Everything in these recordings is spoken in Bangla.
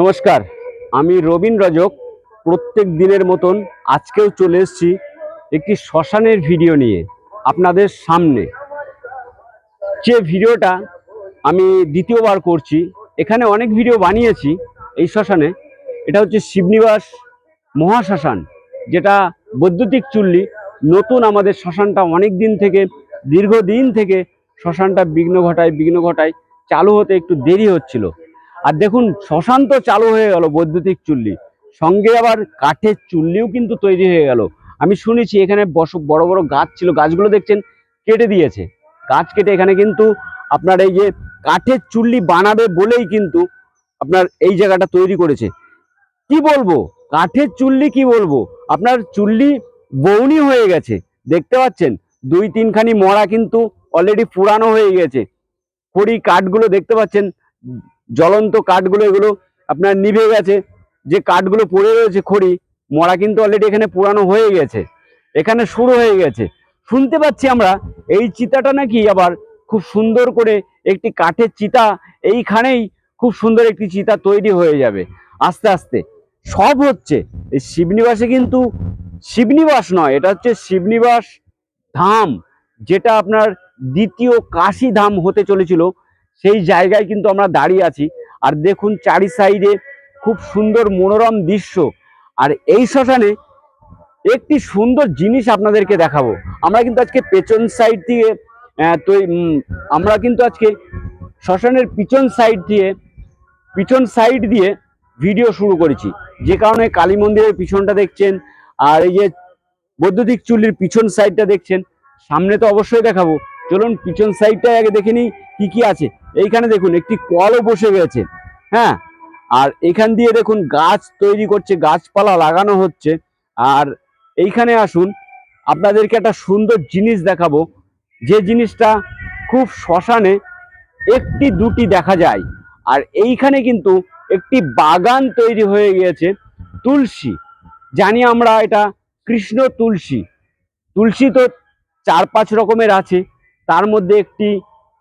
নমস্কার, আমি রবীন রজক। প্রত্যেক দিনের মতন আজকেও চলে এসেছি একটি শ্মশানের ভিডিও নিয়ে আপনাদের সামনে। যে ভিডিওটা আমি দ্বিতীয়বার করছি, এখানে অনেক ভিডিও বানিয়েছি এই শ্মশানে। এটা হচ্ছে শিবনিবাস মহাশ্মশান, যেটা বৈদ্যুতিক চুল্লি। নতুন আমাদের শ্মশানটা অনেক দিন থেকে, দীর্ঘদিন থেকে শ্মশানটা বিঘ্ন ঘটায় বিঘ্ন ঘটায়। চালু হতে একটু দেরি হচ্ছিল। আর দেখুন, শ্মশান তো চালু হয়ে গেল বৈদ্যুতিক চুল্লি। সঙ্গে আবার কাঠের চুল্লিও কিন্তু তৈরি হয়ে গেল। আমি শুনেছি এখানে বস, বড় বড় গাছ ছিল। গাছগুলো দেখছেন, কেটে দিয়েছে। গাছ কেটে এখানে কিন্তু আপনার এই যে কাঠের চুল্লি বানাবে বলেই কিন্তু আপনার এই জায়গাটা তৈরি করেছে। কি বলব? কাঠের চুল্লি কি বলব? আপনার চুল্লি বৌনি হয়ে গেছে। দেখতে পাচ্ছেন, দুই তিনখানি মরা কিন্তু অলরেডি পুরানো হয়ে গেছে। খড়ি কাঠগুলো দেখতে পাচ্ছেন, জ্বলন্ত কাঠগুলো এগুলো আপনার নিভে গেছে। যে কাঠগুলো পড়ে রয়েছে খড়ি, মরা কিন্তু অলরেডি এখানে পুরানো হয়ে গেছে। এখানে শুরু হয়ে গেছে। শুনতে পাচ্ছি আমরা, এই চিতাটা নাকি আবার খুব সুন্দর করে একটি কাঠের চিতা, এইখানেই খুব সুন্দর একটি চিতা তৈরি হয়ে যাবে। আস্তে আস্তে। সব হচ্ছে, এই শিবনিবাসে কিন্তু শিবনিবাস নয়, এটা হচ্ছে শিবনিবাস ধাম, যেটা আপনার দ্বিতীয় কাশী ধাম হতে চলেছিল। সেই জায়গায় কিন্তু আমরা দাঁড়িয়ে আছি। আর দেখুন চারি সাইডে খুব সুন্দর মনোরম দৃশ্য। আর এই শ্মশানে একটি সুন্দর জিনিস আপনাদেরকে দেখাবো। আমরা কিন্তু আজকে পেছন সাইড দিয়ে তো আমরা কিন্তু আজকে শ্মশানের পিছন সাইড দিয়ে, পিছন সাইড দিয়ে ভিডিও শুরু করেছি। যে কারণে কালী মন্দিরের পিছনটা দেখছেন, আর এই যে বৈদ্যুতিক চুল্লির পিছন সাইডটা দেখছেন, সামনে তো অবশ্যই দেখাবো। চলুন পিছন সাইডটা আগে দেখে নিই কি কি আছে। এইখানে দেখুন, একটি কলও বসে গেছে। হ্যাঁ? আর এখান দিয়ে দেখুন, গাছ তৈরি করছে, গাছপালা লাগানো হচ্ছে। আর এইখানে আসুন, আপনাদেরকে একটা সুন্দর জিনিস দেখাবো। যে জিনিসটা খুব শ্মশানে একটি দুটি দেখা যায়। আর এইখানে কিন্তু একটি বাগান তৈরি হয়ে গিয়েছে, তুলসী। জানি আমরা এটা কৃষ্ণ তুলসী। তুলসী তো চার পাঁচ রকমের আছে। তার মধ্যে একটি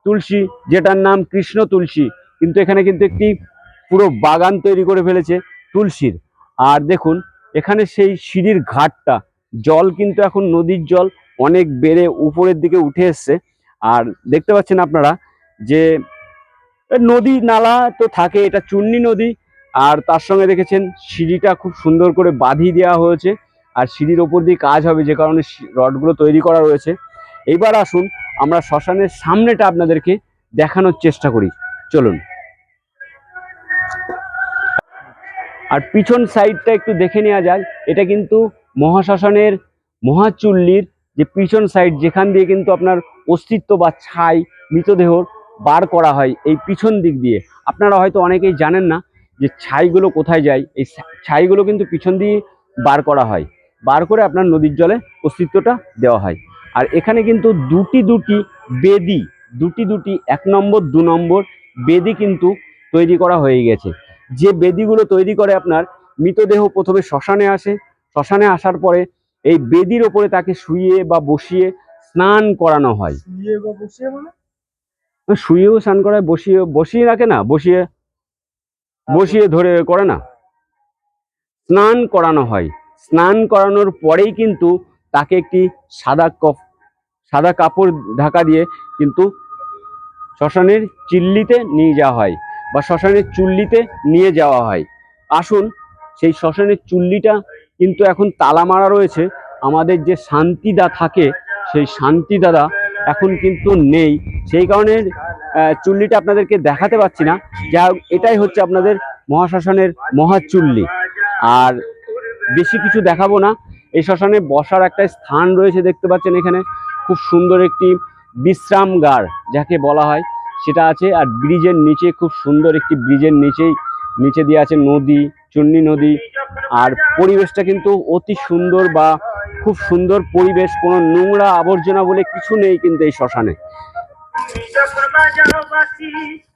তুলসী, যেটার নাম কৃষ্ণ তুলসী। কিন্তু এখানে কিন্তু একটি পুরো বাগান তৈরি করে ফেলেছে তুলসীর। আর দেখুন, এখানে সেই সিঁড়ির ঘাটটা, জল কিন্তু এখন নদীর জল অনেক বেড়ে উপরের দিকে উঠে এসছে। আর দেখতে পাচ্ছেন আপনারা যে নদী নালা তো থাকে, এটা চূর্ণী নদী। আর তার সঙ্গে দেখেছেন, সিঁড়িটা খুব সুন্দর করে বাঁধিয়ে দেওয়া হয়েছে। আর সিঁড়ির ওপর দিয়ে কাজ হবে, যে কারণে রডগুলো তৈরি করা রয়েছে। এইবার আসুন আমরা শ্মশানের সামনেটা আপনাদেরকে দেখানোর চেষ্টা করি। চলুন। আর পিছন সাইডটা একটু দেখে নেওয়া যায় এটা কিন্তু মহাশ্মশানের মহাচুল্লির যে পিছন সাইড, যেখান দিয়ে কিন্তু আপনার অস্তিত্ব বা ছাই মৃতদেহর বার করা হয় এই পিছন দিক দিয়ে। আপনারা হয়তো অনেকেই জানেন না যে ছাইগুলো কোথায় যায়। এই ছাইগুলো কিন্তু পিছন দিয়ে বার করা হয়। বার করে আপনার নদীর জলে অস্তিত্বটা দেওয়া হয়। আর এখানে কিন্তু দুটি দুটি বেদি দুটি দুটি এক নম্বর দু নম্বর বেদি কিন্তু তৈরি করা হয়ে গেছে। যে বেদিগুলো তৈরি করে আপনার মৃতদেহ প্রথমে শ্মশানে আসে। শ্মশানে আসার পরে এই বেদির ওপরে তাকে শুয়ে বা বসিয়ে স্নান করানো হয়। শুয়ে বা বসে মানে? শুয়েও স্নান করায় বসিয়ে বসিয়ে রাখে না বসিয়ে বসিয়ে ধরে করে না। স্নান করানো হয়। স্নান করানোর পরেই কিন্তু তাকে একটি সাদা কফ, সাদা কাপড় ঢাকা দিয়ে কিন্তু শ্মশানের চিল্লিতে নিয়ে যাওয়া হয় বা শ্মশানের চুল্লিতে নিয়ে যাওয়া হয়। আসুন সেই শ্মশানের চুল্লিটা কিন্তু এখন তালা মারা রয়েছে। আমাদের যে শান্তিদা থাকে, সেই শান্তিদাদা এখন কিন্তু নেই। সেই কারণে চুল্লিটা আপনাদেরকে দেখাতে পাচ্ছি না। যা এটাই হচ্ছে আপনাদের মহাশ্মশানের মহাচুল্লি। আর বেশি কিছু দেখাবো না। এই শ্মশানে বসার একটা স্থান রয়েছে দেখতে পাচ্ছেন এখানে। খুব সুন্দর একটি বিশ্রামগার যাকে বলা হয়। সেটা আছে আর ব্রিজের নিচে খুব সুন্দর একটি ব্রিজের নিচেই, নিচে দিয়ে আছে নদী, চুন্নি নদী। আর পরিবেশটা কিন্তু অতি সুন্দর বা খুব সুন্দর পরিবেশ, কোনো নোংরা আবর্জনা বলে কিছু নেই কিন্তু এই শ্মশানে।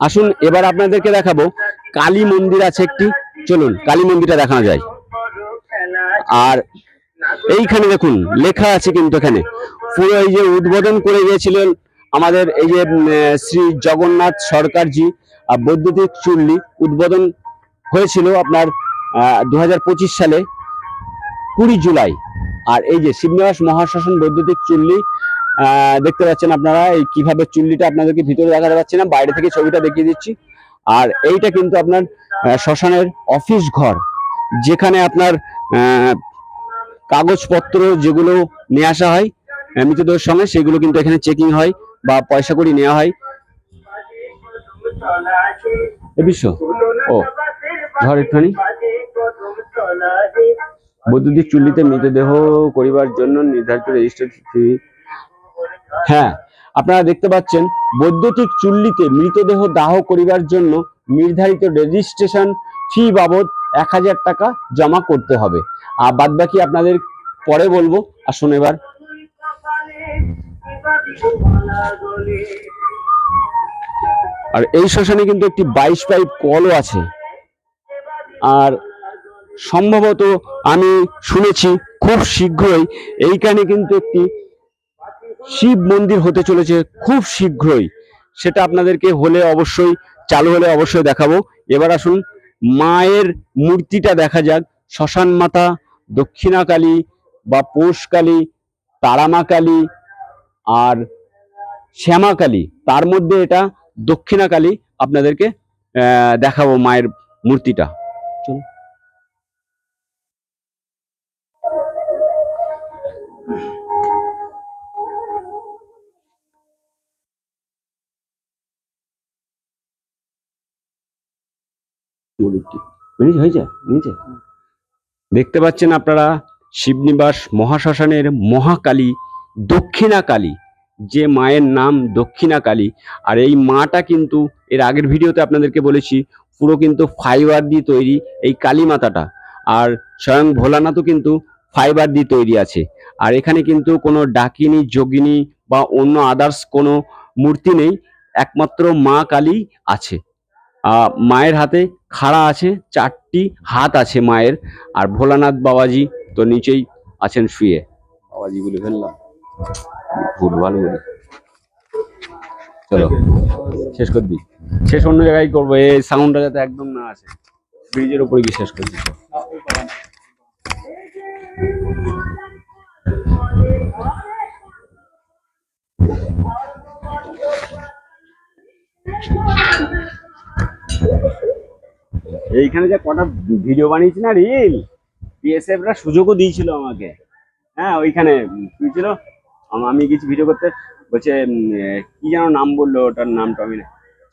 আসুন এবার আপনাদেরকে দেখাবো। কালী মন্দির আছে একটি। চলুন, কালী মন্দিরটা দেখানো যায়। আর এইখানে দেখুন লেখা আছে কিন্তু এখানে। পুরো এই যে উদ্বোধন করে গিয়েছিলেন আমাদের এই যে শ্রী জগন্নাথ সরকারজি আহ, বৈদ্যুতিক চুল্লি উদ্বোধন হয়েছিল আপনার দু হাজার পঁচিশ সালে কুড়ি জুলাই। আর এই যে শিবনিবাস মহাশাসন বৈদ্যুতিক চুল্লি দেখতে পাচ্ছেন আপনারা এই কীভাবে চুল্লিটা আপনাদেরকে ভিতরে দেখাতে পাচ্ছি না বাইরে থেকে ছবিটা দেখিয়ে দিচ্ছি। আর এইটা কিন্তু আপনার শ্মশানের অফিস ঘর যেখানে আপনার কাগজপত্র যেগুলো নিয়ে আসা হয় মৃতদেহের সঙ্গে সেগুলো কিন্তু এখানে চেকিং হয় বা পয়সা করি নেওয়া হয়। বিশ্ব, ও, ধর একটুখানি। বৈদ্যুতিক চুল্লিতে মৃতদেহ করিবার জন্য নির্ধারিত রেজিস্ট্রেড ফি হ্যাঁ আপনারা দেখতে পাচ্ছেন, বৈদ্যুতিক চুল্লিতে মৃতদেহ দাহ করিবার জন্য নির্ধারিত রেজিস্ট্রেশন ফি বাবদ এক হাজার টাকা জমা করতে হবে। আর বাদ বাকি আপনাদের পরে বলব। আসুন এবার। আর এই শ্মশানে কিন্তু একটি বাইশ পাইপ কলও আছে। আর সম্ভবত আমি শুনেছি খুব শীঘ্রই এইখানে কিন্তু একটি শিব মন্দির হতে চলেছে খুব শীঘ্রই। সেটা আপনাদেরকে হলে অবশ্যই, চালু হলে অবশ্যই দেখাবো। এবার আসুন মায়ের মূর্তিটা দেখা যাক। শ্মশান মাতা, দক্ষিণাকালী বা পৌষ কালী তারামা কালী আর শ্যামাকালী। তার মধ্যে এটা দক্ষিণাকালী। আপনাদেরকে দেখাবো মায়ের মূর্তিটা। দেখতে পাচ্ছেন আপনারা শিবনিবাস মহাশ্মশানের মহাকালী দক্ষিণা কালী যে মায়ের নাম দক্ষিণা কালী আর এই মাটা কিন্তু এর আগের ভিডিওতে আপনাদেরকে বলেছি, পুরো কিন্তু ফাইবার দিয়ে তৈরি এই কালী মাতাটা। আর স্বয়ং ভোলানাথও কিন্তু ফাইবার দিয়ে তৈরি আছে। আর এখানে কিন্তু কোনো ডাকিনী, যোগিনী বা অন্য আদার্স কোনো মূর্তি নেই, একমাত্র মা কালী আছে। মায়ের হাতে খাড়া আছে চারটি হাত আছে মায়ের। আর ভোলানাথ বাবাজি তো নিচেই আছেন শুয়ে। বাবাজি বলে ফেললাম ফুটবল বলি চলো শেষ করে দিই শেষ অন্য জায়গায় করব এই সাউন্ডটা যাতে একদম না আসে। ব্রিজের উপরে গিয়ে শেষ করে দিই এইখানে যে কটা ভিডিও বানিয়েছি না রিল? বিএসএফ রা সুযোগও দিয়েছিল আমাকে। হ্যাঁ ওইখানে। কি ছিল? আমি কিছু ভিডিও করতে বলছে কি যেন নাম বলল ওটার নামটা আমি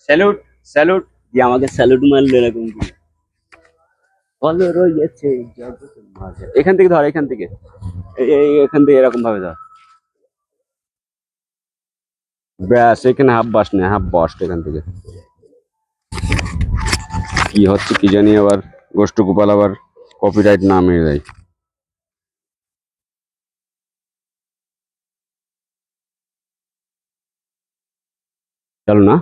স্যালুট স্যালুট দিয়ে আমাকে স্যালুট মারলো এরকম রয়েছে এখান থেকে ধর এখান থেকে। এখান থেকে এরকম ভাবে ধর। ব্যাস এখানে হাফ বাস নেই হাফ বস এখান থেকে। কি হচ্ছে কি জানি, আবার গোষ্ঠ গোপাল আবার কপিরাইট না মেরে দেয়। চলো না।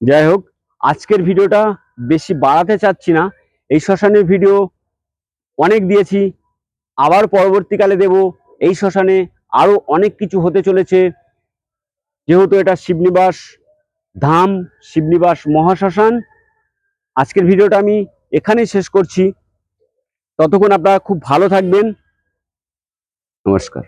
যাই হোক, আজকের ভিডিওটা বেশি বাড়াতে চাচ্ছি না। এই শ্মশানের ভিডিও অনেক দিয়েছি, আবার পরবর্তীকালে দেব। এই শ্মশানে আরও অনেক কিছু হতে চলেছে। যেহেতু এটা শিবনিবাস ধাম, শিবনিবাস মহাশ্মশান আজকের ভিডিওটা আমি এখানেই শেষ করছি। ততক্ষণ আপনারা খুব ভালো থাকবেন। নমস্কার।